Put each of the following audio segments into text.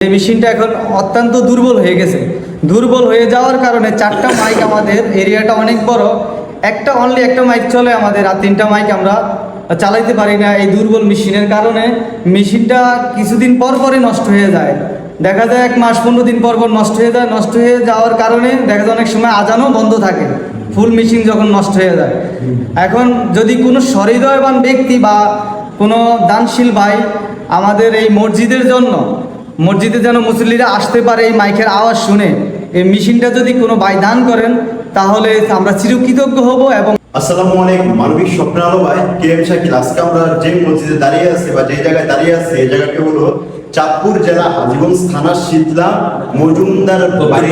এই মেশিনটা এখন অত্যন্ত দুর্বল হয়ে গেছে। দুর্বল হয়ে যাওয়ার কারণে চারটা মাইক আমাদের এরিয়াটা অনেক বড়। একটা অনলি একটা মাইক চলে, আমাদের আর তিনটা মাইক আমরা চালাইতে পারি না এই দুর্বল মেশিনের কারণে। মেশিনটা কিছুদিন পর পরই নষ্ট হয়ে যায়। দেখা যায় এক মাস, পনেরো দিন পর পর নষ্ট হয়ে যায়। নষ্ট হয়ে যাওয়ার কারণে দেখা যায় অনেক সময় আজানও বন্ধ থাকে। ফুল মেশিন যখন নষ্ট হয়ে যায়। এখন যদি কোনো সহৃদয়বান ব্যক্তি বা কোনো দানশীল ভাই আমাদের এই মসজিদের জন্য মসজিদে যেন মুসল্লিরা আসতে পারে এই মাইকের আওয়াজ শুনে। এই মেশিনটা যদি কোনো ভাই দান করেন তাহলে আমরা চিরকৃতজ্ঞ হব এবং আসসালামু আলাইকুম মানবিক স্বপ্নের আলো ভাই। কে এম শাকিল আজকে আমরা যে মসজিদে দাঁড়িয়ে আছি বা যে জায়গায় দাঁড়িয়ে আছে এই জায়গাটি হলো চাঁদপুর জেলা হাজিগঞ্জ থানার শীতলা মজুমদার বাড়ি।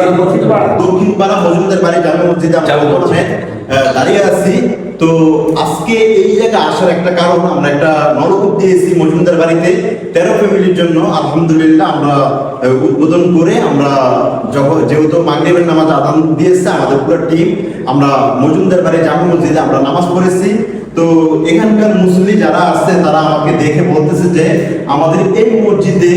দক্ষিণ পাড়া মজুমদার বাড়ি জামে মসজিদে আমরা দাঁড়িয়ে আছি। তো আজকে এই জায়গায় আসার একটা কারণ, আমরা একটা নলকূপ দিয়েছি মজুমদার বাড়িতে। তেরো ফ্যামিলির জন্য আলহামদুলিল্লাহ আমরা উদ্বোধন করে আমরা যখন, যেহেতু মাগরিবের নামাজ আদান দিয়েছে আমাদের পুরো টিম আমরা মজুমদার বাড়ি জামা মসজিদে আমরা নামাজ পড়েছি। তো এখানকার মুসলি যারা আছে, তারা আমাকে দেখে বলতেছে যে আমাদের এই মসজিদে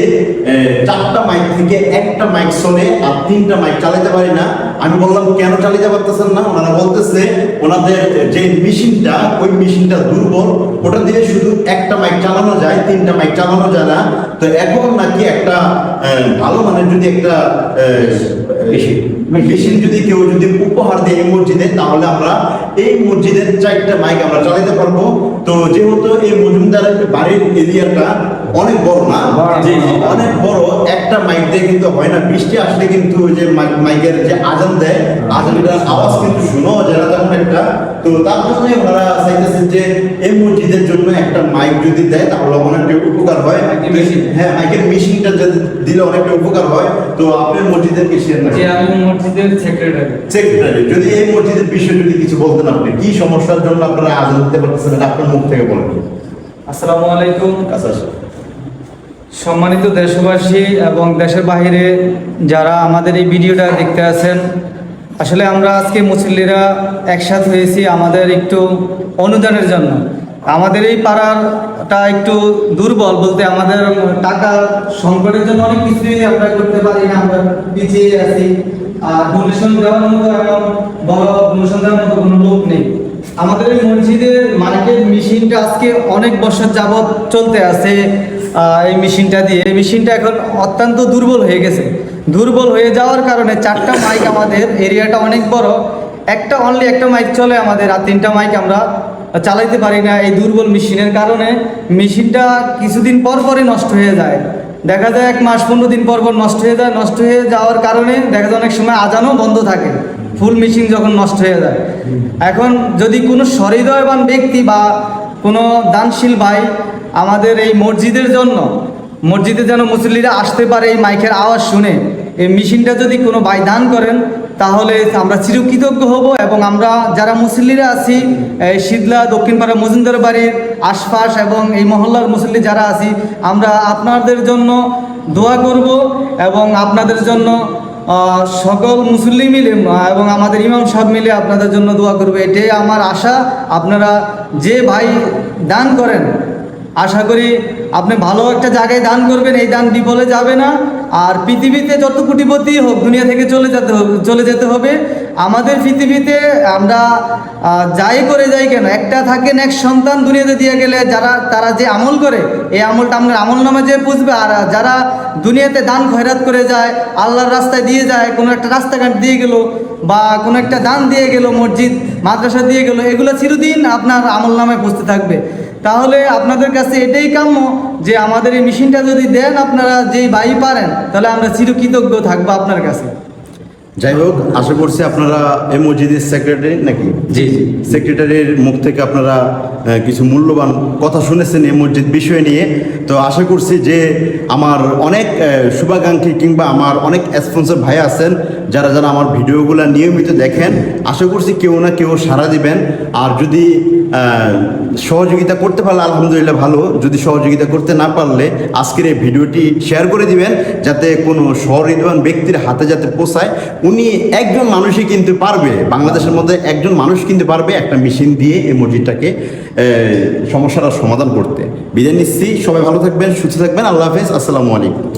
চারটা মাইক থেকে একটা মাইক চলে আর তিনটা মাইক চালাতে পারি না। আমি বললাম, কেন চালাতে পারতেছেন না? ওনারা বলতেছে, ওনাদের যে মেশিনটা, ওই মেশিনটা দুর্বল। ওটা দিয়ে শুধু একটা মাইক চালানো যায়, তিনটা মাইক চালানো যায় না। তো এখন নাকি একটা ভালো মানের যদি একটা মেশিন যদি কেউ যদি উপহার দেয় এই মসজিদে, তাহলে আমরা এই মসজিদের চারটা মাইক আমরা চালাতে পারব। তো যেহেতু এই মজুমদার বাড়ির এরিয়াটা অনেক বড় না? জি, অনেক বড় একটা মাইক দিয়ে কিন্তু হয় না। বৃষ্টি আসলে কিন্তু ওই যে মাইকের যে আজান দেয় আজানের আওয়াজ কিন্তু শোনো যায় না তেমন একটা। তো তার জন্য ওনারা চাইতেছেন যে এই মসজিদের জন্য একটা মাইক যদি দেয় তাহলে অনেকটা উপকার হয়। হ্যাঁ মাইকের মেশিনটা যদি দিলে অনেকটা উপকার হয়। তো আপনার মসজিদের কি শেয়ার যে আমি মসজিদের সেক্রেটারি সেক্রেটারি যদি এই মসজিদের বিষয়ে যদি কিছু বলতেন আপনি কি সমস্যার জন্য আপনারা আজান দিতে পারতেছেন? আপনার মুখ থেকে বলেন। আসসালামু আলাইকুম। কাছে আসেন। সম্মানিত দেশবাসী এবং দেশের বাইরে যারা আমাদের এই ভিডিওটা দেখতে আছেন, আসলে আমরা আজকে মুসল্লিরা একসাথে হয়েছি আমাদের একটু অনুদানের জন্য। আমাদের এই পাড়ারটা একটু দুর্বল বলতে আমাদের টাকা সংকটের জন্য অনেক কিছুই আমরা করতে পারি না, আমরা পিছিয়ে আছি। আর ডোনেশন দেওয়ার মতো এমন বড় ডোনেশন দেওয়ার মতো কোনো লোক নেই। আমাদের এই মসজিদের মার্কেট মেশিনটা আজকে অনেক বছর যাবৎ চলতে আছে। এই মেশিনটা দিয়ে। এই মেশিনটা এখন অত্যন্ত দুর্বল হয়ে গেছে। দুর্বল হয়ে যাওয়ার কারণে চারটা মাইক আমাদের এরিয়াটা অনেক বড়। একটা অনলি একটা মাইক চলে আমাদের, আর তিনটা মাইক আমরা চালাইতে পারি না এই দুর্বল মেশিনের কারণে। মেশিনটা কিছুদিন পর পরই নষ্ট হয়ে যায়। দেখা যায় এক মাস, পনেরো দিন পর পর নষ্ট হয়ে যায়। নষ্ট হয়ে যাওয়ার কারণে দেখা যায় অনেক সময় আজানও বন্ধ থাকে। ফুল মেশিন যখন নষ্ট হয়ে যায়। এখন যদি কোনো সহৃদয়বান ব্যক্তি বা কোনো দানশীল ভাই আমাদের এই মসজিদের জন্য, মসজিদে যেন মুসল্লিরা আসতে পারে এই মাইকের আওয়াজ শুনে, এই মেশিনটা যদি কোনো ভাই দান করেন, তাহলে আমরা চিরকৃতজ্ঞ হব এবং আমরা যারা মুসল্লিরা আছি শীতলা দক্ষিণপাড়া, মজুমদার বাড়ির আশপাশ এবং এই মহল্লার মুসল্লি যারা আছি, আমরা আপনাদের জন্য দোয়া করব এবং আপনাদের জন্য সকল মুসল্লি মিলে এবং আমাদের ইমাম সাহেব মিলে আপনাদের জন্য দোয়া করবে। এটাই আমার আশা। আপনারা যে ভাই দান করেন আশা করি আপনি ভালো একটা জায়গায় দান করবেন, এই দান বিফলে যাবে না। আর পৃথিবীতে যত কোটিপতি হোক, দুনিয়া থেকে চলে যেতে চলে যেতে হবে। আমাদের পৃথিবীতে আমরা যাই করে যাই কেন, একটা থাকেন, এক সন্তান দুনিয়াতে দিয়ে গেলে যারা, তারা যে আমল করে, এই আমলটা আমাদের আমল নামে যে বুঝবে আর যারা দুনিয়াতে দান খয়রাত করে যায়, আল্লাহর রাস্তায় দিয়ে যায়, কোনো একটা রাস্তাঘাট দিয়ে গেল, বা কোনো একটা দান দিয়ে গেল, মসজিদ, মাদ্রাসা দিয়ে গেল, এগুলো চিরদিন আপনার আমল নামে বসতে থাকবে। তাহলে আপনাদের কাছে এটাই কাম্য যে আমাদের এই মেশিনটা যদি দেন আপনারা যেই বাই পারেন তাহলে আমরা চিরকৃতজ্ঞ থাকব আপনার কাছে। যাই হোক আশা করছি আপনারা এই মসজিদের সেক্রেটারি নাকি? জি জি। সেক্রেটারির মুখ থেকে আপনারা কিছু মূল্যবান কথা শুনেছেন এই মসজিদ বিষয় নিয়ে। তো আশা করছি যে আমার অনেক শুভাকাঙ্ক্ষী কিংবা আমার অনেক স্পন্সর ভাই আছেন যারা যারা আমার ভিডিওগুলো নিয়মিত দেখেন আশা করছি কেউ না কেউ সাড়া দিবেন। আর যদি সহযোগিতা করতে পারলে আলহামদুলিল্লাহ ভালো। যদি সহযোগিতা করতে না পারলে আজকের এই ভিডিওটি শেয়ার করে দিবেন, যাতে কোনো সহৃদবান ব্যক্তির হাতে যাতে পোষায়। উনি একজন মানুষই কিন্তু পারবে, বাংলাদেশের মধ্যে একজন মানুষ কিন্তু পারবে একটা মেশিন দিয়ে এই মসজিদটাকে সমস্যাটার সমাধান করতে। বিদায় নিচ্ছি, সবাই ভালো থাকবেন, সুস্থ থাকবেন, আল্লাহ হাফেজ, আসসালামু আলাইকুম।